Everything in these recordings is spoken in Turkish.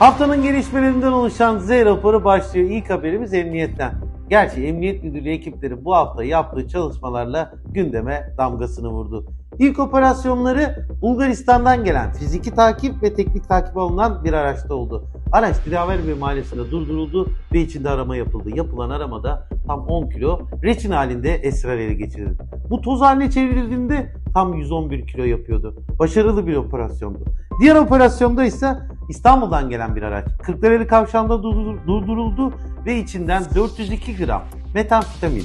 Haftanın gelişmelerinden oluşan Z raporu başlıyor. İlk haberimiz emniyetten. Gerçi Emniyet Müdürlüğü ekipleri bu hafta yaptığı çalışmalarla gündeme damgasını vurdu. İlk operasyonları Bulgaristan'dan gelen fiziki takip ve teknik takip alınan bir araçta oldu. Araç Dilaverbey mahallesinde durduruldu ve içinde arama yapıldı. Yapılan aramada tam 10 kilo reçin halinde esrar ele geçirildi. Bu toz haline çevrildiğinde tam 111 kilo yapıyordu. Başarılı bir operasyondu. Diğer operasyonda ise İstanbul'dan gelen bir araç Kırklareli Kavşağı'nda durdur- durduruldu ve içinden 402 gram metamfetamin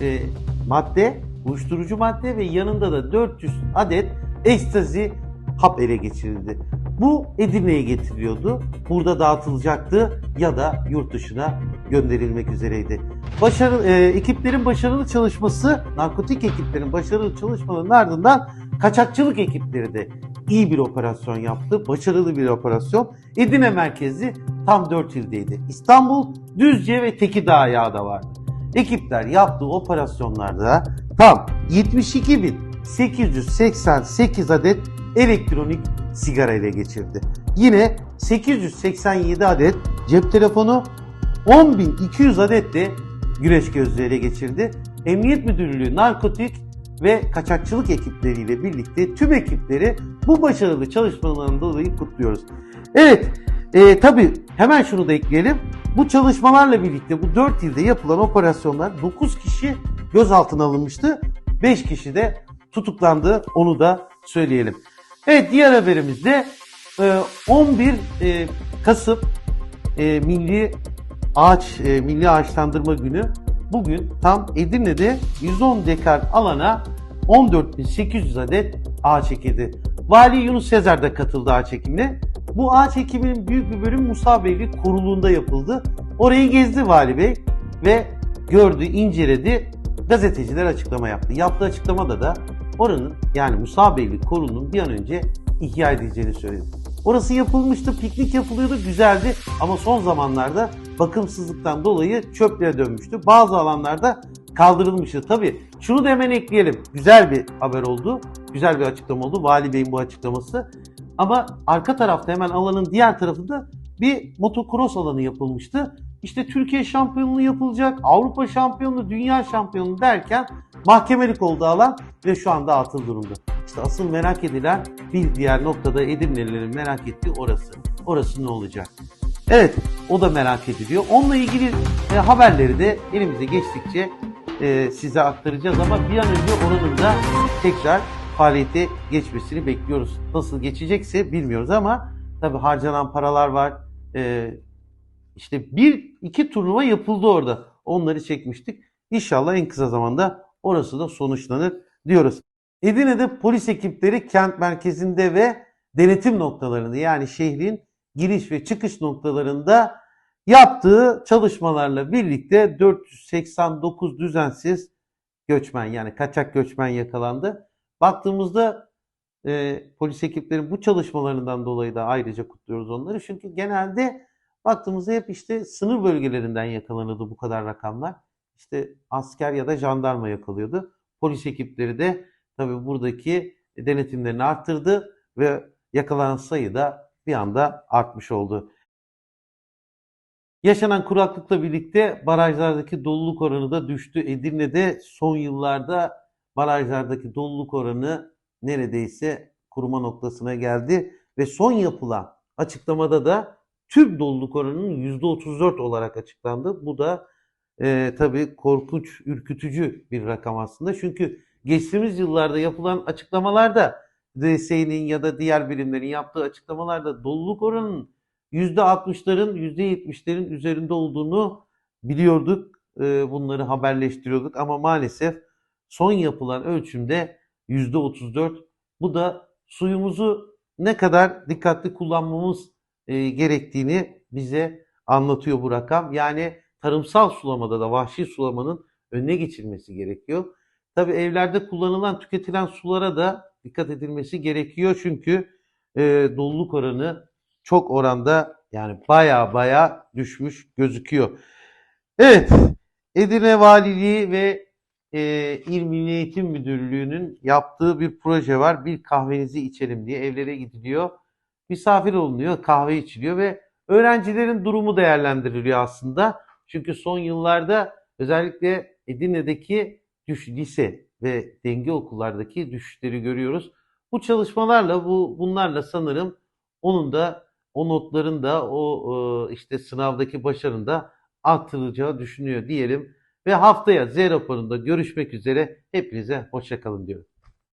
e, madde, uyuşturucu madde ve yanında da 400 adet ekstazi hap ele geçirildi. Bu Edirne'ye getiriliyordu. Burada dağıtılacaktı ya da yurt dışına gönderilmek üzereydi. Başarı, e, ekiplerin başarılı çalışması, narkotik ekiplerin başarılı çalışmalarının ardından kaçakçılık ekipleri de iyi bir operasyon yaptı. Başarılı bir operasyon. Edirne merkezi tam 4 ildeydi. İstanbul, Düzce ve Tekirdağ da vardı. Ekipler yaptığı operasyonlarda tam 72.888 adet elektronik sigara ele geçirdi. Yine 887 adet cep telefonu, 10.200 adet de güneş gözlüğü ele geçirdi. Emniyet Müdürlüğü narkotik ve kaçakçılık ekipleriyle birlikte tüm ekipleri bu başarılı çalışmalarından dolayı kutluyoruz. Evet, e, tabii hemen şunu da ekleyelim. Bu çalışmalarla birlikte bu 4 ilde yapılan operasyonlar 9 kişi gözaltına alınmıştı. 5 kişi de tutuklandı. Onu da söyleyelim. Evet diğer haberimizde e, 11 e, Kasım e, Milli Ağaç e, Milli Ağaçlandırma Günü. Bugün tam Edirne'de 110 dekar alana 14.800 adet ağaç ekildi. Vali Yunus Sezer de katıldı ağaç ekimine. Bu ağaç ekiminin büyük bir bölümü Musa Beyli koruluğunda yapıldı. Orayı gezdi Vali Bey ve gördü, inceledi. Gazeteciler açıklama yaptı. Yaptığı açıklamada da oranın yani Musa Beyli koruluğunun bir an önce ihya edileceğini söyledi. Orası yapılmıştı, piknik yapılıyordu, güzeldi ama son zamanlarda bakımsızlıktan dolayı çöplüğe dönmüştü. Bazı alanlarda kaldırılmıştı. Tabii şunu da hemen ekleyelim. Güzel bir haber oldu. Güzel bir açıklama oldu. Vali Bey'in bu açıklaması. Ama arka tarafta hemen alanın diğer tarafında bir motocross alanı yapılmıştı. İşte Türkiye şampiyonluğu yapılacak, Avrupa şampiyonluğu, dünya şampiyonluğu derken mahkemelik oldu alan ve şu anda atıl durumda. İşte asıl merak edilen bir diğer noktada Edirnelilerin merak ettiği orası. Orası ne olacak? Evet, o da merak ediliyor. Onunla ilgili e, haberleri de elimize geçtikçe e, size aktaracağız ama bir an önce oranın da tekrar faaliyete geçmesini bekliyoruz. Nasıl geçecekse bilmiyoruz ama tabii harcanan paralar var. E, işte bir iki turnuva yapıldı orada. Onları çekmiştik. İnşallah en kısa zamanda orası da sonuçlanır diyoruz. Edirne'de polis ekipleri kent merkezinde ve denetim noktalarında yani şehrin giriş ve çıkış noktalarında yaptığı çalışmalarla birlikte 489 düzensiz göçmen yani kaçak göçmen yakalandı. Baktığımızda e, polis ekiplerinin bu çalışmalarından dolayı da ayrıca kutluyoruz onları. Çünkü genelde baktığımızda hep işte sınır bölgelerinden yakalanırdı bu kadar rakamlar. İşte asker ya da jandarma yakalıyordu. Polis ekipleri de tabii buradaki denetimlerini arttırdı ve yakalanan sayı da bir anda artmış oldu. Yaşanan kuraklıkla birlikte barajlardaki doluluk oranı da düştü. Edirne'de son yıllarda barajlardaki doluluk oranı neredeyse kuruma noktasına geldi ve son yapılan açıklamada da tüm doluluk oranının %34 olarak açıklandı. Bu da e, tabii korkunç, ürkütücü bir rakam aslında. Çünkü geçtiğimiz yıllarda yapılan açıklamalarda DSE'nin ya da diğer birimlerin yaptığı açıklamalarda doluluk oranının %60'ların, %70'lerin üzerinde olduğunu biliyorduk. E, bunları haberleştiriyorduk ama maalesef son yapılan ölçümde %34. Bu da suyumuzu ne kadar dikkatli kullanmamız e, gerektiğini bize anlatıyor bu rakam. Yani tarımsal sulamada da vahşi sulamanın önüne geçilmesi gerekiyor. Tabii evlerde kullanılan, tüketilen sulara da dikkat edilmesi gerekiyor. Çünkü e, doluluk oranı çok oranda yani baya baya düşmüş gözüküyor. Evet, Edirne Valiliği ve e, İl Milli Eğitim Müdürlüğü'nün yaptığı bir proje var. Bir kahvenizi içelim diye evlere gidiliyor. Misafir olunuyor, kahve içiliyor ve Öğrencilerin durumu değerlendiriliyor aslında. Çünkü son yıllarda özellikle Edirne'deki düş lise ve denge okullardaki düşüşleri görüyoruz. Bu çalışmalarla bu bunlarla sanırım onun da o notların da o e, işte sınavdaki başarının da artıracağı düşünüyor diyelim. Ve haftaya Z raporunda görüşmek üzere. Hepinize hoşçakalın diyorum.